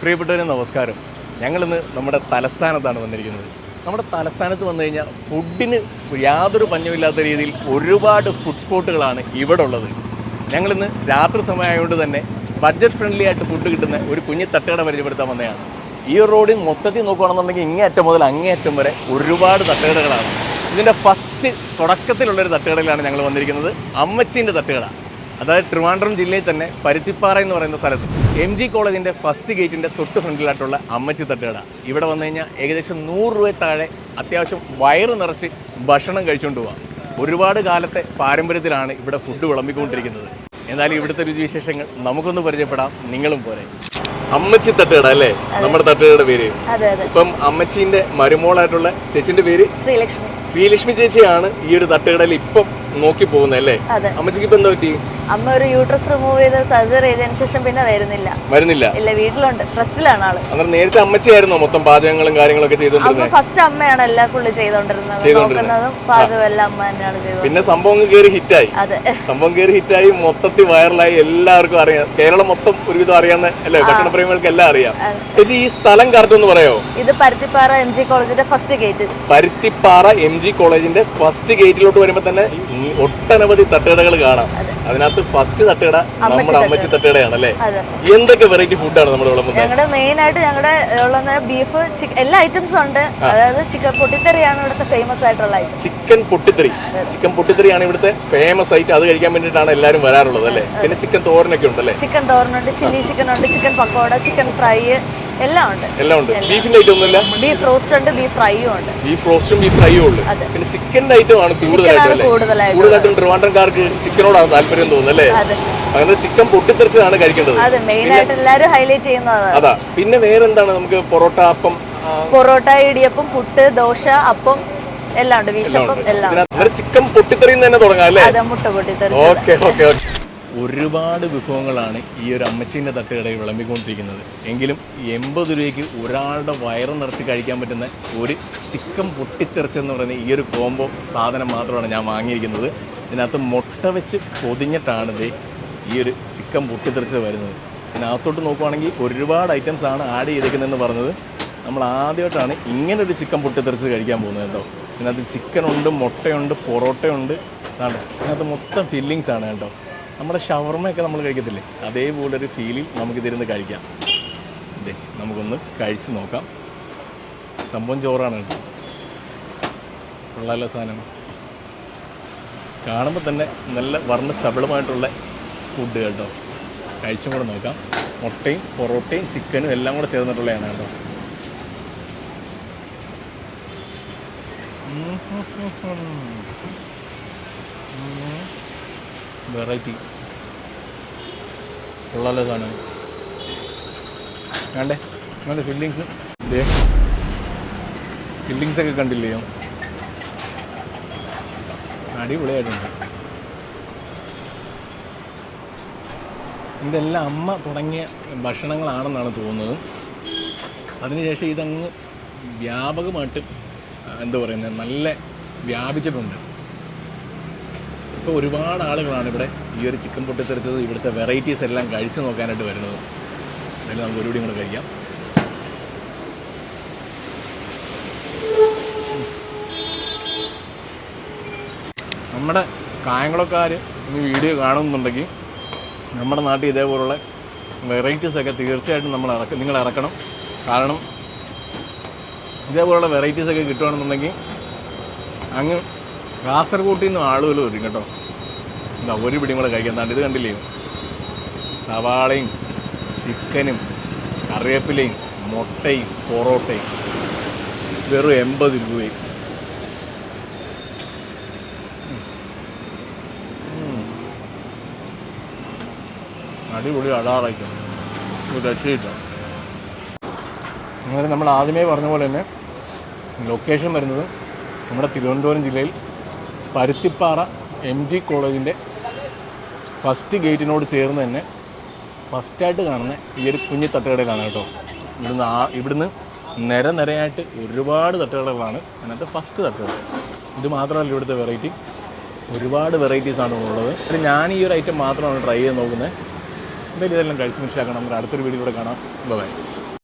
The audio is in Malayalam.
പ്രിയപ്പെട്ടവരെ നമസ്കാരം. ഞങ്ങളിന്ന് നമ്മുടെ തലസ്ഥാനത്താണ് വന്നിരിക്കുന്നത്. നമ്മുടെ തലസ്ഥാനത്ത് വന്നു കഴിഞ്ഞാൽ ഫുഡിന് യാതൊരു പഞ്ഞമില്ലാത്ത രീതിയിൽ ഒരുപാട് ഫുഡ് സ്പോട്ടുകളാണ് ഇവിടെ ഉള്ളത്. ഞങ്ങളിന്ന് രാത്രി സമയമായതുകൊണ്ട് തന്നെ ബഡ്ജറ്റ് ഫ്രണ്ട്ലി ആയിട്ട് ഫുഡ് കിട്ടുന്ന ഒരു കുഞ്ഞു തട്ടുകട പരിചയപ്പെടുത്താൻ വന്നതാണ്. ഈ റോഡിൽ മൊത്തത്തിൽ നോക്കുകയാണെന്നുണ്ടെങ്കിൽ ഇങ്ങേ അറ്റം മുതൽ അങ്ങേയറ്റം വരെ ഒരുപാട് തട്ടുകടകളാണ്. ഇതിന്റെ ഫസ്റ്റ് തുടക്കത്തിലുള്ളൊരു തട്ടുകടയിലാണ് ഞങ്ങൾ വന്നിരിക്കുന്നത്. അമ്മച്ചീന്റെ തട്ടുകട. അതായത് ട്രിവാൻഡ്രം ജില്ലയിൽ തന്നെ പരുത്തിപ്പാറ എന്ന് പറയുന്ന സ്ഥലത്ത് എം ജി കോളേജിന്റെ ഫസ്റ്റ് ഗേറ്റിന്റെ തൊട്ട് ഫ്രണ്ടിലായിട്ടുള്ള അമ്മച്ചി തട്ടുകട. ഇവിടെ വന്നു കഴിഞ്ഞാൽ ഏകദേശം നൂറ് രൂപ താഴെ അത്യാവശ്യം വയറ് നിറച്ച് ഭക്ഷണം കഴിച്ചുകൊണ്ട് പോവാം. ഒരുപാട് കാലത്തെ പാരമ്പര്യത്തിലാണ് ഇവിടെ ഫുഡ് വിളമ്പിക്കൊണ്ടിരിക്കുന്നത്. എന്നാലും ഇവിടുത്തെ രുചിവിശേഷങ്ങൾ നമുക്കൊന്ന് പരിചയപ്പെടാം. നിങ്ങളും പോരെ. അമ്മച്ചി തട്ടുകട അല്ലേ? നമ്മുടെ തട്ടുകടയുടെ പേര്. ഇപ്പം അമ്മച്ചിന്റെ മരുമോളായിട്ടുള്ള ചേച്ചിന്റെ പേര്? ശ്രീലക്ഷ്മി. ശ്രീലക്ഷ്മി ചേച്ചിയാണ് ഈ ഒരു തട്ടുകടയിൽ ഇപ്പം നോക്കി പോകുന്നല്ലേ അമ്മച്ചിക്ക് ഇപ്പൊ എന്താ പറ്റി? അമ്മ ഒരു യൂട്രസ് റിമൂവ് ചെയ്ത് സർജറി ചെയ്തതിനു ശേഷം പിന്നെ വരുന്നില്ല. വരുന്നില്ല? ഇല്ല വീട്ടിലുണ്ട്. ട്രസ്റ്റിലാണ് ആൾ. അന്നേരം നേരത്തെ അമ്മച്ചിയായിരുന്നോ മൊത്തം പാചകങ്ങളും കാര്യങ്ങളൊക്കെ ചെയ്തോണ്ടിരുന്നത് ഫസ്റ്റ് അമ്മയാണ് എല്ലാം ഫുള്ള് ചെയ്തോണ്ടിരുന്നത് നോക്കുന്നതും പാചകം എല്ലാം അമ്മ തന്നെയാണ് ചെയ്തത്. പിന്നെ സംഭവം കേറി കയറി ഹിറ്റായി. അതെ. സംഭവം കയറി ഹിറ്റായി മൊത്തത്തിൽ വൈറലായി എല്ലാവർക്കും അറിയാം. കേരളം മൊത്തം ഒരുവിധം അറിയാവുന്ന അല്ലേ ഭക്ഷണപ്രേമികൾക്ക് എല്ലാം അറിയാം. ചേച്ചി ഈ സ്ഥലം കറക്റ്റ് ഒന്ന് പറയോ ഇത് പരുത്തിപ്പാറ എം ജി കോളേജിന്റെ first gate Paruthippara M G കോളേജിന്റെ ഫസ്റ്റ് ഗേറ്റിലോട്ട് വരുമ്പോ തന്നെ ഒട്ടനവധി തട്ടുകടകൾ കാണാം. അതിനകത്ത് ഫസ്റ്റ് തട്ടുകട നമ്മുടെ അമ്മച്ചി തട്ടുകടയാണ് അല്ലേ എന്തൊക്കെ വെറൈറ്റി ഫുഡാണ് നമ്മുടെ വിളമ്പുന്നത് ഞങ്ങളുടെ മെയിൻ ആയിട്ട് ഞങ്ങളുടെ ബീഫ് എല്ലാ ഐറ്റംസും ഉണ്ട്. അതായത് ചിക്കൻ പൊട്ടിത്തെറിയാണ് ഇവിടുത്തെ ഫേമസ് ആയിട്ടുള്ള ഐറ്റം ചിക്കൻ പൊട്ടിത്തെറി. ചിക്കൻ പൊട്ടിത്തെറിയാണ് ഇവിടുത്തെ ഫേമസ് ആയിട്ട് അത് കഴിക്കാൻ വേണ്ടിയിട്ടാണ് എല്ലാവരും വരാറുള്ളത് അല്ലേ? പിന്നെ ചിക്കൻ തോരനൊക്കെ ഉണ്ടല്ലേ? ചിക്കൻ തോരനുണ്ട് ചില്ലി ചിക്കൻ ഉണ്ട് ചിക്കൻ പക്കോട ചിക്കൻ ഫ്രൈ എല്ലാം ഉണ്ട്. എല്ലാം ഉണ്ട്. ബീഫിന്റെ ഐറ്റം ഒന്നുമില്ല? ബീഫ് റോസ്റ്റ് ഉണ്ട് ബീഫ് ഫ്രൈയും ഉണ്ട്. ബീഫ് റോസ്റ്റും ബീഫ് ഫ്രൈയും ഉണ്ട്. പിന്നെ ചിക്കന്റെ ഐറ്റം ആണ് കൂടുതലായിട്ടും കൂടുതലായിട്ട്. ട്രിവാൻഡ്രംകാർക്ക് ചിക്കനോടാണ് താല്പര്യം തോന്നുന്നത് അല്ലേ? അങ്ങനെ ചിക്കൻ പൊട്ടിത്തെറിച്ചതാണ് കഴിക്കേണ്ടത്. അതെ മെയിൻ ആയിട്ട് എല്ലാവരും ഹൈലൈറ്റ് ചെയ്യുന്നത് അതാ. പിന്നെ വേറെ എന്താണ് നമുക്ക് പൊറോട്ട അപ്പം പൊറോട്ട ഇടിയപ്പം പുട്ട് ദോശ അപ്പം എല്ലാം ഉണ്ട്. വിശപ്പം എല്ലാം. ചിക്കൻ പൊട്ടിത്തെറിയുന്ന തന്നെ തുടങ്ങാം അല്ലേ? അതെ മുട്ട പൊട്ടിത്തെറി ഓക്കെ ഓക്കെ ഓക്കെ. ഒരുപാട് വിഭവങ്ങളാണ് ഈ ഒരു അമ്മച്ചീന്റെ തട്ടുകടയിൽ വിളമ്പിക്കൊണ്ടിരിക്കുന്നത്. എങ്കിലും എൺപത് രൂപയ്ക്ക് ഒരാളുടെ വയറ് നിറച്ച് കഴിക്കാൻ പറ്റുന്ന ഒരു ചിക്കൻ പൊട്ടിത്തെറിച്ചെന്ന് പറയുന്ന ഈ ഒരു കോംബോ സാധനം മാത്രമാണ് ഞാൻ വാങ്ങിയിരിക്കുന്നത്. ഇതിനകത്ത് മുട്ട വെച്ച് പൊതിഞ്ഞിട്ടാണ് ഇത് ഈ ഒരു ചിക്കൻ പൊട്ടിത്തെറിച്ച് വരുന്നത്. ഇതിനകത്തോട്ട് നോക്കുവാണെങ്കിൽ ഒരുപാട് ഐറ്റംസ് ആണ് ആഡ് ചെയ്തേക്കുന്നതെന്ന് പറഞ്ഞത്. നമ്മൾ ആദ്യമായിട്ടാണ് ഇങ്ങനെ ഒരു ചിക്കൻ പൊട്ടിത്തെറിച്ച് കഴിക്കാൻ പോകുന്നത് കേട്ടോ. ഇതിനകത്ത് ചിക്കനുണ്ട് മുട്ടയുണ്ട് പൊറോട്ടയുണ്ട്. അതാണ് ഇതിനകത്ത് മൊത്തം ഫില്ലിങ്സ് ആണ് കേട്ടോ. നമ്മുടെ ഷവർമ്മയൊക്കെ നമ്മൾ കഴിക്കത്തില്ലേ? അതേപോലെ ഒരു ഫീലിൽ നമുക്കിതിരുന്ന് കഴിക്കാം. അതെ നമുക്കൊന്ന് കഴിച്ച് നോക്കാം. സംഭവം ചോറാണ് കൊള്ളാല സാധനം. കാണുമ്പോൾ തന്നെ നല്ല വർണ ശബളമായിട്ടുള്ള ഫുഡ് കേട്ടോ. കഴിച്ചും കൂടെ നോക്കാം. മുട്ടയും പൊറോട്ടയും ചിക്കനും എല്ലാം കൂടെ ചേർന്നിട്ടുള്ളതാണ് കേട്ടോ. വെറൈറ്റി. കൊള്ളാലോ സാധനം. വേണ്ടേ വേണ്ട ഫില്ലിങ്സ് ഇല്ലേ ഫില്ലിങ്സ് ഒക്കെ കണ്ടില്ലയോ അടിപൊളിയായിട്ടുണ്ട്. ഇതെല്ലാം അമ്മ തുടങ്ങിയ ഭക്ഷണങ്ങളാണെന്നാണ് തോന്നുന്നത്. അതിനുശേഷം ഇതങ്ങ് വ്യാപകമായിട്ട് എന്താ പറയുന്നത് നല്ല വ്യാപിച്ചിട്ടുണ്ട്. ഇപ്പോൾ ഒരുപാട് ആളുകളാണ് ഇവിടെ ഈ ഒരു ചിക്കൻ പൊട്ടിത്തെറിച്ചത്. ഇവിടുത്തെ വെറൈറ്റീസ് എല്ലാം കഴിച്ചു നോക്കാനായിട്ട് വരുന്നത്. അല്ലെങ്കിൽ നമുക്ക് ഒരുപടി കൂടെ കഴിക്കാം. നമ്മുടെ കായംകുളക്കാർ ഈ വീഡിയോ കാണുന്നുണ്ടെങ്കിൽ നമ്മുടെ നാട്ടിൽ ഇതേപോലുള്ള വെറൈറ്റീസ് ഒക്കെ തീർച്ചയായിട്ടും നമ്മൾ ഇറക്ക നിങ്ങൾ ഇറക്കണം. കാരണം ഇതേപോലുള്ള വെറൈറ്റീസ് ഒക്കെ കിട്ടുകയാണെന്നുണ്ടെങ്കിൽ അങ്ങ് കാസർഗോട്ടിൽ നിന്നും ആളുകൾ വരും കേട്ടോ. എന്താ ഒരു പിടിയും കൂടെ കഴിക്കാൻ. താണ്ട് ഇത് കണ്ടില്ലേ? സവാളയും ചിക്കനും കറിവേപ്പിലയും മുട്ടയും പൊറോട്ടയും. വെറും എൺപത് രൂപയും. അടിപൊളി അടാറായിട്ടുണ്ട് ഒരു അങ്ങനെ നമ്മൾ ആദ്യമേ പറഞ്ഞ പോലെ തന്നെ ലൊക്കേഷൻ വരുന്നത് നമ്മുടെ തിരുവനന്തപുരം ജില്ലയിൽ പരുത്തിപ്പാറ എം ജി കോളേജിന്റെ ഫസ്റ്റ് ഗേറ്റിനോട് ചേർന്ന് തന്നെ ഫസ്റ്റായിട്ട് കാണുന്ന ഈ ഒരു കുഞ്ഞി തട്ടുകടയിലാണ് കേട്ടോ. ഇവിടുന്ന് ആ ഇവിടുന്ന് നിര നിരയായിട്ട് ഒരുപാട് തട്ടുകടകളാണ് അതിനകത്ത് ഫസ്റ്റ് തട്ടുകട. ഇത് മാത്രമല്ല ഇവിടുത്തെ വെറൈറ്റി. ഒരുപാട് വെറൈറ്റീസാണ് ഉള്ളത്. പിന്നെ ഞാൻ ഈ ഒരു ഐറ്റം മാത്രമാണ് ട്രൈ ചെയ്ത് നോക്കുന്നത്. എന്തായാലും ഇതെല്ലാം കഴിച്ച് മനസ്സിലാക്കണം. നമുക്ക് അടുത്തൊരു വീഡിയോ കൂടെ കാണാം. ബൈ